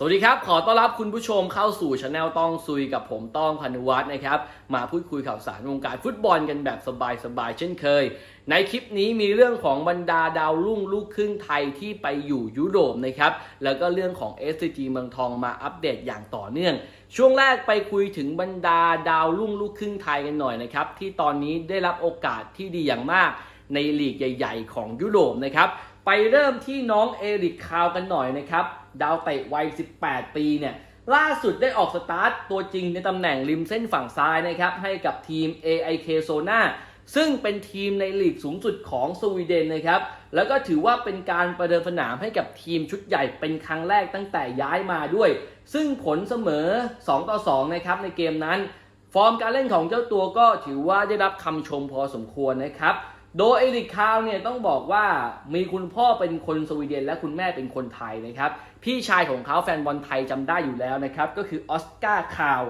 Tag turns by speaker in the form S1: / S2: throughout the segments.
S1: สวัสดีครับ ขอต้อนรับคุณผู้ชมเข้าสู่ช anel ต้องซุยกับผมต้องพันุวัฒน์นะครับ มาพูดคุยข่าวสารวงการฟุตบอลกันแบบสบายๆเช่นเคย ในคลิปนี้มีเรื่องของบรรดาดาวรุ่งลูกครึ่งไทยที่ไปอยู่ยุโรปนะครับ แล้วก็เรื่องของ SCG เมืองทองมาอัปเดตอย่างต่อเนื่อง ช่วงแรกไปคุยถึงบรรดาดาวรุ่งลูกครึ่งไทยกันหน่อยนะครับที่ตอนนี้ได้รับโอกาสที่ดีอย่างมากในลีกใหญ่ ๆ ของยุโรปนะครับ ไปเริ่มที่น้องเอริกคาวกันหน่อยนะครับ ดาวเตะวัย 18 ปีเนี่ย ล่าสุดได้ออกสตาร์ทตัวจริงในตำแหน่งริมเส้นฝั่งซ้ายนะครับ ให้กับทีม AIK s o n a ซึ่งเป็นทีมในลีกสูงสุดของสวีเดนนะครับ แล้วก็ถือว่าเป็นการประเดิมสนามให้กับทีมชุดใหญ่เป็นครั้งแรกตั้งแต่ย้ายมาด้วย ซึ่งผลเสมอ 2 ต่อ 2 นะครับในเกมนั้น ฟอร์มการเล่นของเจ้าตัวก็ถือว่าได้รับคำชมพอสมควรนะครับ โดยเอริกคาวเนี่ยต้องบอกว่ามีคุณพ่อเป็นคนสวีเดน และคุณแม่เป็นคนไทยนะครับ พี่ชายของเขาแฟนบอลไทยจำได้อยู่แล้วนะครับ ก็คือออสการ์คาว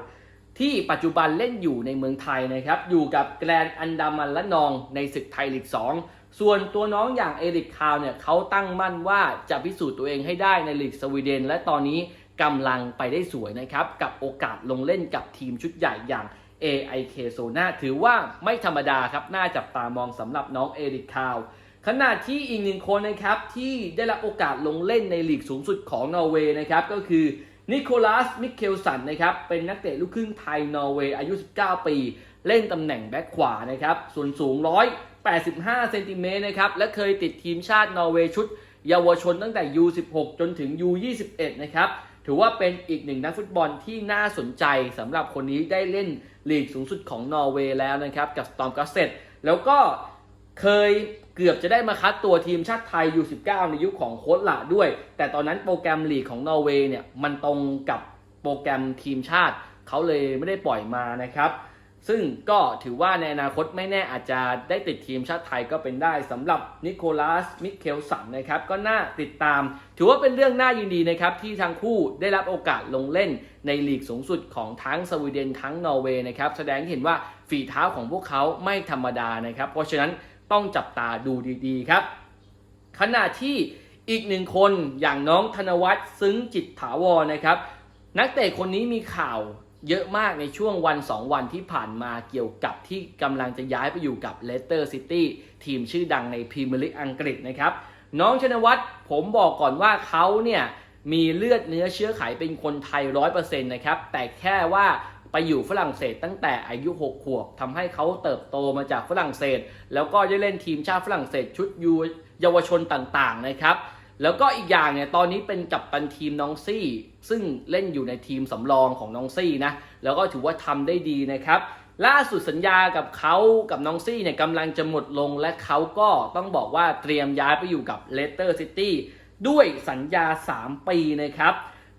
S1: ที่ปัจจุบันเล่นอยู่ในเมืองไทยนะครับ อยู่กับแกรนอันดามันและนองในศึกไทยลีก2 ส่วนตัวน้องอย่างเอริกคาวเนี่ยเขาตั้งมั่นว่าจะพิสูจน์ตัวเองให้ได้ในลีกสวีเดน และตอนนี้กำลังไปได้สวยนะครับ กับโอกาสลงเล่นกับทีมชุดใหญ่อย่าง AIK s o n a ถือว่าไม่ธรรมดาครับ น่าจับตามองสำหรับน้องเอริกคาวขณะที่อีกหนึ่งคนนะครับที่ได้รับโอกาสลงเล่นในลีกสูงสุดของนอร์เวย์นะครับก็คือนิโคลัส มิเคลสันนะครับเป็นนักเตะลูกครึ่งไทยนอร์เวย์อายุ 19 ปี เล่นตำแหน่งแบ็คขวานะครับส่วนสูง 185 เซนติเมตรนะครับและเคยติดทีมชาตินอร์เวย์ชุดเยาวชนตั้งแต่ U16 จนถึง U21 นะครับ ถือว่าเป็นอีกหนึ่งนักฟุตบอลที่น่าสนใจสำหรับคนนี้ได้เล่นลีกสูงสุดของนอร์เวย์แล้วนะครับ กับสตอมกัสเซตแล้วก็เคยเกือบจะได้มาคัดตัวทีมชาติไทย U19 ในยุคของโค้ชละด้วย แต่ตอนนั้นโปรแกรมลีกของนอร์เวย์เนี่ยมันตรงกับโปรแกรมทีมชาติ เขาเลยไม่ได้ปล่อยมานะครับ ซึ่งก็ถือว่าในอนาคตไม่แน่อาจจะได้ติดทีมชาติไทยก็เป็นได้สำหรับนิโคลัสมิเคลสันนะครับก็น่าติดตาม ถือว่าเป็นเรื่องน่ายินดีนะครับที่ทั้งคู่ได้รับโอกาสลงเล่นในลีกสูงสุดของทั้งสวีเดนทั้งนอร์เวย์นะครับแสดงเห็นว่าฝีเท้าของพวกเขาไม่ธรรมดานะครับเพราะฉะนั้นต้องจับตาดูดีๆครับ ขณะที่อีกหนึ่งคนอย่างน้องธนวัฒน์ซึ้งจิตถาวรนะครับ นักเตะคนนี้มีข่าว เยอะมากในช่วงวัน 2 วันที่ผ่านมาเกี่ยวกับที่กำลังจะย้ายไปอยู่กับเลสเตอร์ซิตี้ทีมชื่อดังในพรีเมียร์ลีกอังกฤษนะครับ น้องชนวัฒน์ผมบอกก่อนว่าเขาเนี่ยมีเลือดเนื้อเชื้อไขเป็นคนไทย 100%นะครับ แต่แค่ว่าไปอยู่ฝรั่งเศสตั้งแต่อายุ 6 ขวบทำให้เขาเติบโตมาจากฝรั่งเศส แล้วก็ได้เล่นทีมชาติฝรั่งเศสชุดยูเยาวชนต่างๆนะครับ แล้วก็อีกอย่างเนี่ยตอนนี้เป็นกัปตันทีมน้องซี่ ซึ่งเล่นอยู่ในทีมสำรองของน้องซี่นะแล้วก็ถือว่าทำได้ดีนะครับล่าสุดสัญญากับเขากับน้องซี่เนี่ยกำลังจะหมดลงและเขาก็ต้องบอกว่าเตรียมย้ายไปอยู่กับเลสเตอร์ซิตี้ด้วยสัญญา 3 ปีนะครับ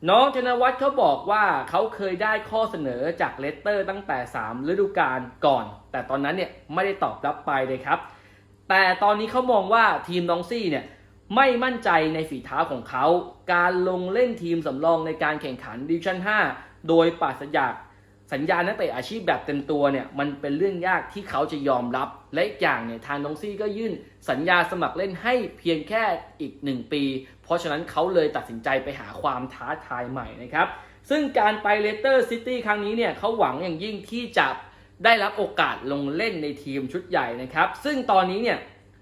S1: น้องธนวัฒน์เขาบอกว่าเขาเคยได้ข้อเสนอจากเลสเตอร์ตั้งแต่ 3 ฤดูกาลก่อน แต่ตอนนั้นเนี่ยไม่ได้ตอบรับไปเลยครับ แต่ตอนนี้เขามองว่าทีมน้องซี่เนี่ย ไม่มั่นใจในฝีเท้าของเขา การลงเล่นทีมสำรองในการแข่งขันดิวิชั่น 5 โดยปราศจากสัญญานักเตะอาชีพแบบเต็มตัวเนี่ยมันเป็นเรื่องยากที่เขาจะยอมรับ และอีกอย่างเนี่ยทางน้องซี่ก็ยื่นสัญญาสมัครเล่นให้เพียงแค่อีก 1 ปี เพราะฉะนั้นเขาเลยตัดสินใจไปหาความท้าทายใหม่นะครับ ซึ่งการไปเลสเตอร์ซิตี้ครั้งนี้เนี่ยเขาหวังอย่างยิ่งที่จะได้รับโอกาสลงเล่นในทีมชุดใหญ่นะครับ ซึ่งตอนนี้เนี่ย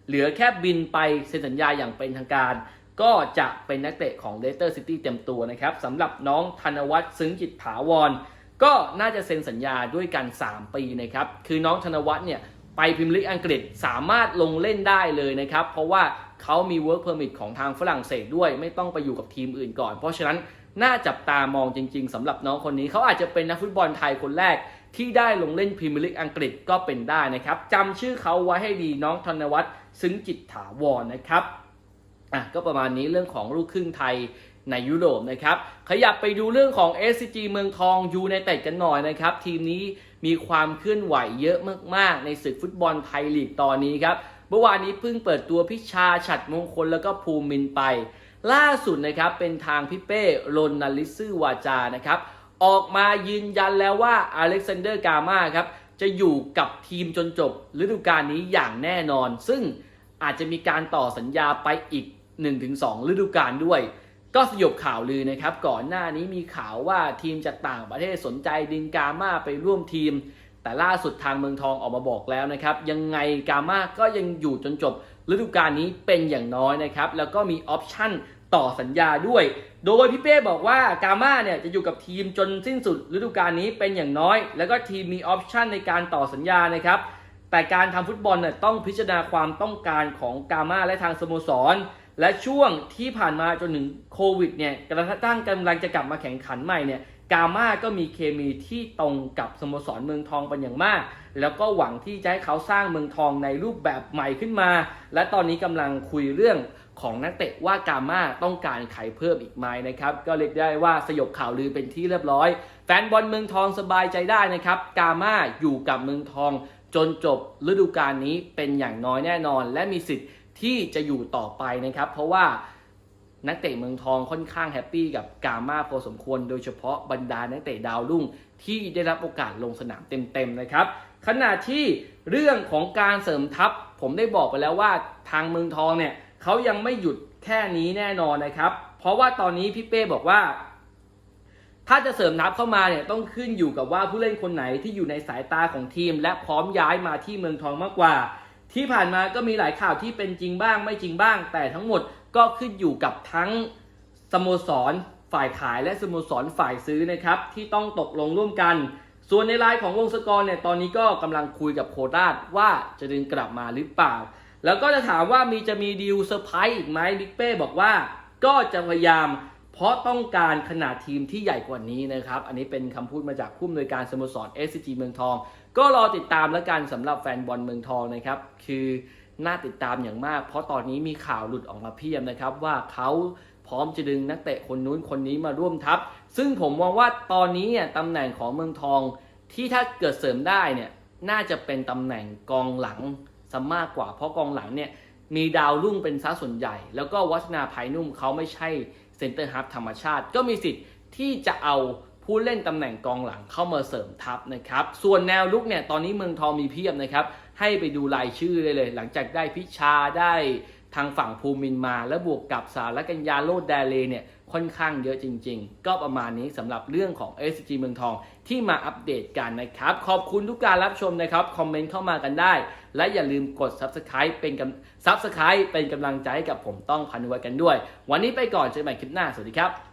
S1: เหลือแค่บินไปเซ็นสัญญาอย่างเป็นทางการ ก็จะเป็นนักเตะของเลสเตอร์ซิตี้เต็มตัวนะครับสำหรับน้องธนวัฒน์ซึ้งจิตถาวร ก็น่าจะเซ็นสัญญาด้วยกัน 3 ปีนะครับคือน้องธนวัฒน์เนี่ยไปพรีเมียร์ลีกอังกฤษสามารถลงเล่นได้เลยนะครับ เพราะว่าเขามี work permit ของทางฝรั่งเศสด้วย ไม่ต้องไปอยู่กับทีมอื่นก่อน เพราะฉะนั้นน่าจับตามองจริง ๆสำหรับน้องคนนี้เขาอาจจะเป็นนักฟุตบอลไทยคนแรกที่ได้ลงเล่นพรีเมียร์ลีกอังกฤษก็เป็นได้นะครับจำชื่อเขาไว้ให้ดีน้องธนวัฒน์ซึ้งจิตถาวรนะครับอะก็ประมาณนี้เรื่องของลูกครึ่งไทยในยุโรปนะครับ ขยับไปดูเรื่องของ SCG เมืองทองยูในเต็ดกันหน่อยนะครับ ทีมนี้มีความเคลื่อนไหวเยอะมาก ๆ ในศึกฟุตบอลไทยลีกตอนนี้ครับ เมื่อวานนี้เพิ่งเปิดตัวพิชาฉัดมงคลแล้วก็ภูมินไป ล่าสุดนะครับเป็นทางพี่เป้โรนาลิซื่อวาจานะครับ ออกมายืนยันแล้วว่าอเล็กซานเดอร์กามาครับจะอยู่กับทีมจนจบฤดูกาลนี้อย่างแน่นอน ซึ่งอาจจะมีการต่อสัญญาไปอีก 1-2 ฤดูกาลด้วย ก็สยบข่าวลือนะครับ ก่อนหน้านี้มีข่าวว่าทีมจากต่างประเทศสนใจดึงกามาไปร่วมทีม แต่ล่าสุดทางเมืองทองออกมาบอกแล้วนะครับ ยังไงกามาก็ยังอยู่จนจบฤดูกาลนี้เป็นอย่างน้อยนะครับ แล้วก็มีออปชั่น ต่อสัญญาด้วย โดยพี่เป้บอกว่ากาม่าเนี่ยจะอยู่กับทีมจนสิ้นสุดฤดูกาลนี้เป็นอย่างน้อย แล้วก็ทีมมีออปชันในการต่อสัญญานะครับ แต่การทำฟุตบอลเนี่ยต้องพิจารณาความต้องการของกาม่าและทางสโมสร และช่วงที่ผ่านมาจนถึงโควิดเนี่ยกระทั่งกำลังจะกลับมาแข่งขันใหม่เนี่ยกาม่าก็มีเคมีที่ตรงกับสโมสรเมืองทองเป็นอย่างมาก แล้วก็หวังที่จะให้เขาสร้างเมืองทองในรูปแบบใหม่ขึ้นมา และตอนนี้กำลังคุยเรื่อง ของนักเตะว่ากาม่าต้องการใครเพิ่มอีกไหมนะครับ ก็เรียกได้ว่าสยบข่าวลือเป็นที่เรียบร้อย แฟนบอลเมืองทองสบายใจได้นะครับ กาม่าอยู่กับเมืองทอง จนจบฤดูกาลนี้เป็นอย่างน้อยแน่นอน และมีสิทธิ์ที่จะอยู่ต่อไปนะครับ เพราะว่านักเตะเมืองทองค่อนข้างแฮปปี้กับกาม่าพอสมควร โดยเฉพาะบรรดานักเตะดาวรุ่งที่ได้รับโอกาสลงสนามเต็มๆนะครับ ขณะที่เรื่องของการเสริมทัพ ผมได้บอกไปแล้วว่าทางเมืองทองเนี่ย เขายังไม่หยุดแค่นี้แน่นอนนะครับ เพราะว่าตอนนี้พี่เป้บอกว่า ถ้าจะเสริมทัพเข้ามาเนี่ยต้องขึ้นอยู่กับว่าผู้เล่นคนไหนที่อยู่ในสายตาของทีม และพร้อมย้ายมาที่เมืองทองมากกว่า ที่ผ่านมาก็มีหลายข่าวที่เป็นจริงบ้างไม่จริงบ้าง แต่ทั้งหมดก็ขึ้นอยู่กับทั้งสโมสรฝ่ายขายและสโมสรฝ่ายซื้อนะครับที่ต้องตกลงร่วมกัน ส่วนในรายของวงศกรเนี่ยตอนนี้ก็กำลังคุยกับโคราชว่าจะดึงกลับมาหรือเปล่า แล้วก็จะถามว่ามีจะมีดีลเซอร์ไพรส์อีกไหมบิ๊กเป้บอกว่าก็จะพยายามเพราะต้องการขนาดทีมที่ใหญ่กว่านี้นะครับ อันนี้เป็นคำพูดมาจากผู้อำนวยการสโมสร SCG เมืองทอง ก็รอติดตามแล้วกันสำหรับแฟนบอลเมืองทองนะครับ คือน่าติดตามอย่างมาก เพราะตอนนี้มีข่าวหลุดออกมาเพียบนะครับ ว่าเขาพร้อมจะดึงนักเตะคนนู้นคนนี้มาร่วมทัพ ซึ่งผมมองว่าตอนนี้เนี่ยตำแหน่งของเมืองทองที่ถ้าเกิดเสริมได้เนี่ยน่าจะเป็นตำแหน่งกองหลัง ซะมากกว่า เพราะกองหลังเนี่ยมีดาวรุ่งเป็นซะส่วนใหญ่ แล้วก็วัฒนาภายนุ่มเขาไม่ใช่เซนเตอร์ฮับธรรมชาติ ก็มีสิทธิ์ที่จะเอาผู้เล่นตำแหน่งกองหลังเข้ามาเสริมทัพนะครับ ส่วนแนวลุกเนี่ยตอนนี้เมืองทองมีเพียบนะครับ ให้ไปดูรายชื่อเลยเลย หลังจากได้พิชาได้ทางฝั่งภูมินมา และบวกกับสารและกัญญาโลดแดเลเนี่ย ค่อนข้างเยอะจริง ๆ ก็ประมาณนี้สำหรับเรื่องของ SG เมืองทองที่มาอัปเดตกันนะครับ ขอบคุณทุกการรับชมนะครับ คอมเมนต์เข้ามากันได้ และอย่าลืมกด Subscribe เป็นกำ Subscribe เป็นกำลังใจให้กับผมต้องพันวัยกันด้วย วันนี้ไปก่อนเจอกันใหม่คลิปหน้า สวัสดีครับ